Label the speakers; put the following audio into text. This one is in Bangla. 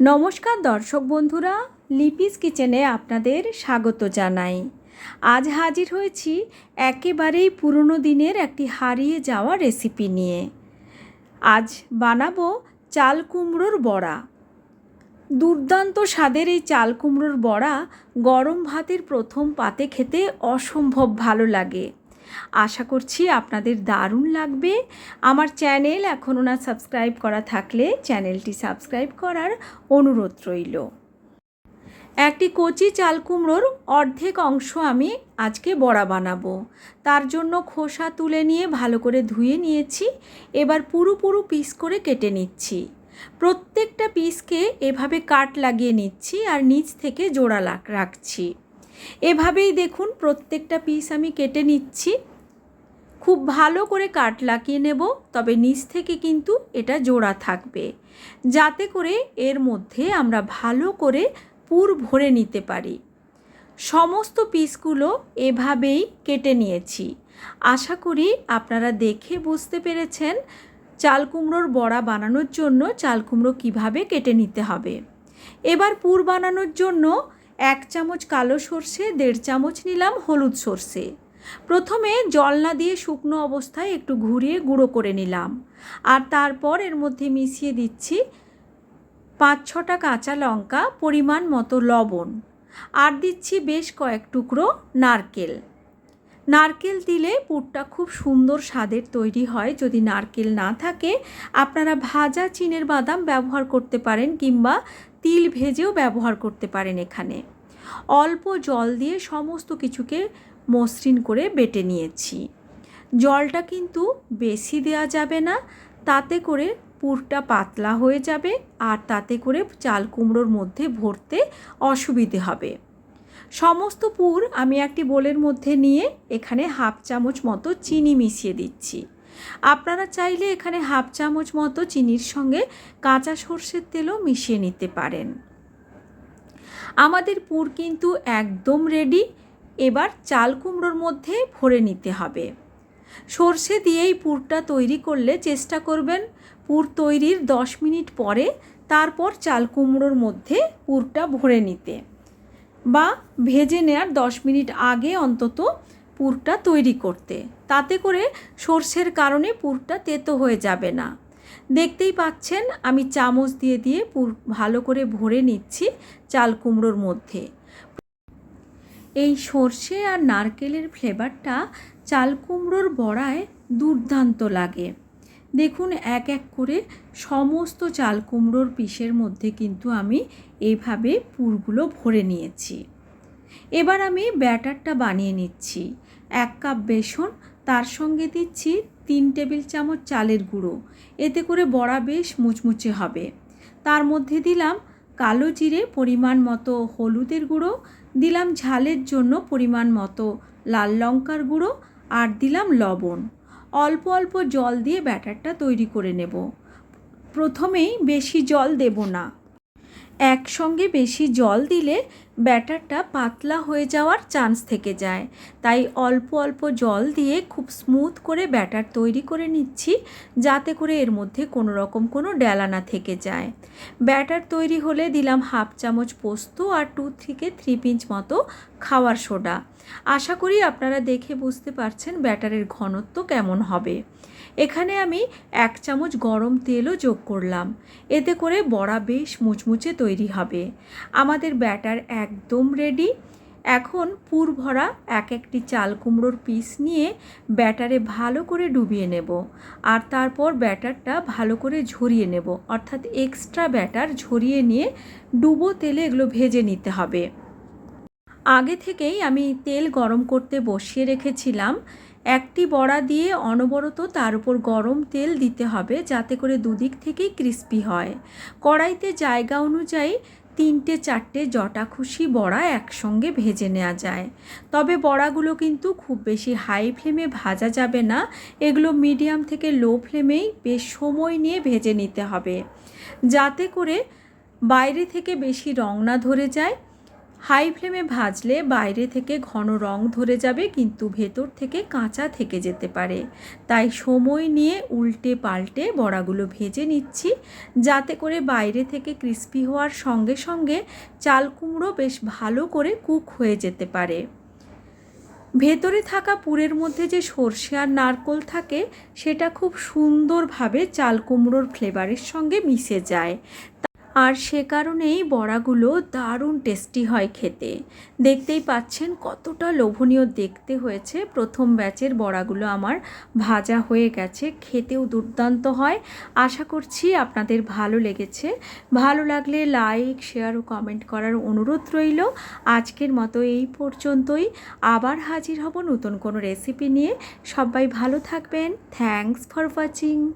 Speaker 1: নমস্কার দর্শক বন্ধুরা, লিপিস কিচেনে আপনাদের স্বাগত জানাই। আজ হাজির হয়েছি একেবারেই পুরনো দিনের একটি হারিয়ে যাওয়া রেসিপি নিয়ে। আজ বানাবো চাল কুমড়োর বড়া। দুর্দান্ত স্বাদের এই চাল কুমড়োর বড়া গরম ভাতের প্রথম পাতে খেতে অসম্ভব ভালো লাগে। আশা করছি আপনাদের দারুণ লাগবে। আমার চ্যানেল এখনও না সাবস্ক্রাইব করা থাকলে চ্যানেলটি সাবস্ক্রাইব করার অনুরোধ রইল। একটি কচি চাল কুমড়োর অর্ধেক অংশ আমি আজকে বড়া বানাবো। তার জন্য খোসা তুলে নিয়ে ভালো করে ধুয়ে নিয়েছি। এবার পুরো পুরো পিস করে কেটে নিচ্ছি। প্রত্যেকটা পিসকে এভাবে কাট লাগিয়ে নিচ্ছি আর নিচ থেকে জোড়া রাখছি। এভাবেই দেখুন প্রত্যেকটা পিস আমি কেটে নিচ্ছি। খুব ভালো করে কাট লাগিয়ে নেব, তবে নিচ থেকে কিন্তু এটা জোড়া থাকবে। যাতে করে এর মধ্যে আমরা ভালো করে পুর ভরে নিতে পারি। সমস্ত পিসগুলো এভাবেই কেটে নিয়েছি। আশা করি আপনারা দেখে বুঝতে পেরেছেন চাল কুমড়োর বড়া বানানোর জন্য চাল কুমড়ো কীভাবে কেটে নিতে হবে। এবার পুর বানানোর জন্য এক চামচ কালো সর্ষে, দেড় চামচ নিলাম হলুদ সর্ষে। প্রথমে জল না দিয়ে শুকনো অবস্থায় একটু ঘুরিয়ে গুঁড়ো করে নিলাম। আর তারপর এর মধ্যে মিশিয়ে দিচ্ছি পাঁচ ছটা কাঁচা লঙ্কা, পরিমাণ মতো লবণ। আর দিচ্ছি বেশ কয়েক টুকরো নারকেল। নারকেল দিলে পুরটা খুব সুন্দর স্বাদের তৈরি হয়। যদি নারকেল না থাকে, আপনারা ভাজা চিনের বাদাম ব্যবহার করতে পারেন কিংবা তিল ভেজেও ব্যবহার করতে পারেন এখানে। অল্প জল দিয়ে সমস্ত কিছুকে মসৃণ করে বেটে নিয়েছি। জলটা কিন্তু বেশি দেওয়া যাবে না, তাতে করে পুরটা পাতলা হয়ে যাবে আর তাতে করে চাল কুমড়োর মধ্যে ভরতে অসুবিধে হবে। সমস্ত পুর আমি একটি বোলের মধ্যে নিয়ে এখানে হাফ চামচ মতো চিনি মিশিয়ে দিচ্ছি। আপনারা চাইলে এখানে হাফ চামচ মতো চিনির সঙ্গে কাঁচা সর্ষের তেলও মিশিয়ে নিতে পারেন। আমাদের পুর কিন্তু একদম রেডি এবার চাল কুমড়োর মধ্যে ভরে নিতে হবে। সর্ষে দিয়েই পুরটা তৈরি করলে চেষ্টা করবেন পুর তৈরির দশ মিনিট পরে তারপর চাল কুমড়োর মধ্যে পুরটা ভরে নিতে। বা ভেজে নেওয়ার দশ মিনিট আগে অন্তত পুরটা তৈরি করতে। তাতে করে সর্ষের কারণে পুরটা তেতো হয়ে যাবে না। দেখতেই পাচ্ছেন, আমি চামচ দিয়ে দিয়ে পুর ভালো করে ভরে নিচ্ছি চাল কুমড়োর মধ্যে। এই সর্ষে আর নারকেলের ফ্লেভারটা চাল কুমড়োর বড়ায় দুর্দান্ত লাগে। দেখুন, এক এক করে সমস্ত চাল কুমড়োর পিসের মধ্যে কিন্তু আমি এইভাবে পুরগুলো ভরে নিয়েছি। এবার আমি ব্যাটারটা বানিয়ে নিচ্ছি। এক কাপ বেসন, তার সঙ্গে দিচ্ছি তিন টেবিল চামচ চালের গুঁড়ো। এতে করে বড়া বেশ মুচমুচে হবে। তার মধ্যে দিলাম কালো জিরে পরিমাণ মতো হলুদের গুঁড়ো, দিলাম ঝালের জন্য পরিমাণ মতো লাল লঙ্কার গুঁড়ো আর দিলাম লবণ। অল্প অল্প জল দিয়ে ব্যাটারটা তৈরি করে নেব। প্রথমেই বেশি জল দেব না। একসঙ্গে বেশি জল দিলে ব্যাটারটা পাতলা হয়ে যাওয়ার চান্স থেকে যায়। তাই অল্প অল্প জল দিয়ে খুব স্মুথ করে ব্যাটার তৈরি করে নিচ্ছি, যাতে করে এর মধ্যে কোনো রকম কোনো ডেলা না থেকে যায়। ব্যাটার তৈরি হলে দিলাম হাফ চামচ পোস্ত আর টু থেকে থ্রি পিঞ্চ মতো খাওয়ার সোডা। আশা করি আপনারা দেখে বুঝতে পারছেন ব্যাটারের ঘনত্ব কেমন হবে। এখানে আমি এক চামচ গরম তেলও যোগ করলাম। এতে করে বড়া বেশ মুচমুচে তৈরি হবে। আমাদের ব্যাটার একদম রেডি এখন পুর ভরা এক একটি চাল কুমড়োর পিস নিয়ে ব্যাটারে ভালো করে ডুবিয়ে নেব। আর তারপর ব্যাটারটা ভালো করে ঝরিয়ে নেব। অর্থাৎ এক্সট্রা ব্যাটার ঝরিয়ে নিয়ে ডুবো তেলে এগুলো ভেজে নিতে হবে। আগে থেকেই আমি তেল গরম করতে বসিয়ে রেখেছিলাম। একটি বড়া দিয়ে অনবরত তার উপর গরম তেল দিতে হবে যাতে করে দুদিক থেকেই ক্রিস্পি হয়। কড়াইতে জায়গা অনুযায়ী তিনটে চারটে জটা খুশি বড়া একসঙ্গে ভেজে নেওয়া যায়। তবে বড়াগুলো কিন্তু খুব বেশি হাই ফ্লেমে ভাজা যাবে না। এগুলো মিডিয়াম থেকে লো ফ্লেমেই বেশ সময় নিয়ে ভেজে নিতে হবে। যাতে করে বাইরে থেকে বেশি রং না ধরে যায়। হাই ফ্লেমে ভাজলে বাইরে থেকে ঘন রং ধরে যাবে, কিন্তু ভেতর থেকে কাঁচা থেকে যেতে পারে। তাই সময় নিয়ে উল্টে পাল্টে বড়াগুলো ভেজে নিচ্ছি, যাতে করে বাইরে থেকে ক্রিস্পি হওয়ার সঙ্গে সঙ্গে চাল কুমড়ো বেশ ভালো করে কুক হয়ে যেতে পারে। ভেতরে থাকা পুরের মধ্যে যে সর্ষে আর নারকোল থাকে, সেটা খুব সুন্দরভাবে চাল কুমড়োর ফ্লেভারের সঙ্গে মিশে যায়। আর সে কারণেই বড়াগুলো দারুণ টেস্টি হয় খেতে। দেখতেই পাচ্ছেন কতটা লোভনীয় দেখতে হয়েছে। প্রথম ব্যাচের বড়াগুলো আমার ভাজা হয়ে গেছে, খেতেও দুর্দান্ত হয়। আশা করছি আপনাদের ভালো লেগেছে। ভালো লাগলে লাইক, শেয়ার ও কমেন্ট করার অনুরোধ রইল। আজকের মতো এই পর্যন্তই। আবার হাজির হব নতুন কোনো রেসিপি নিয়ে। সবাই ভালো থাকবেন। Thanks for watching.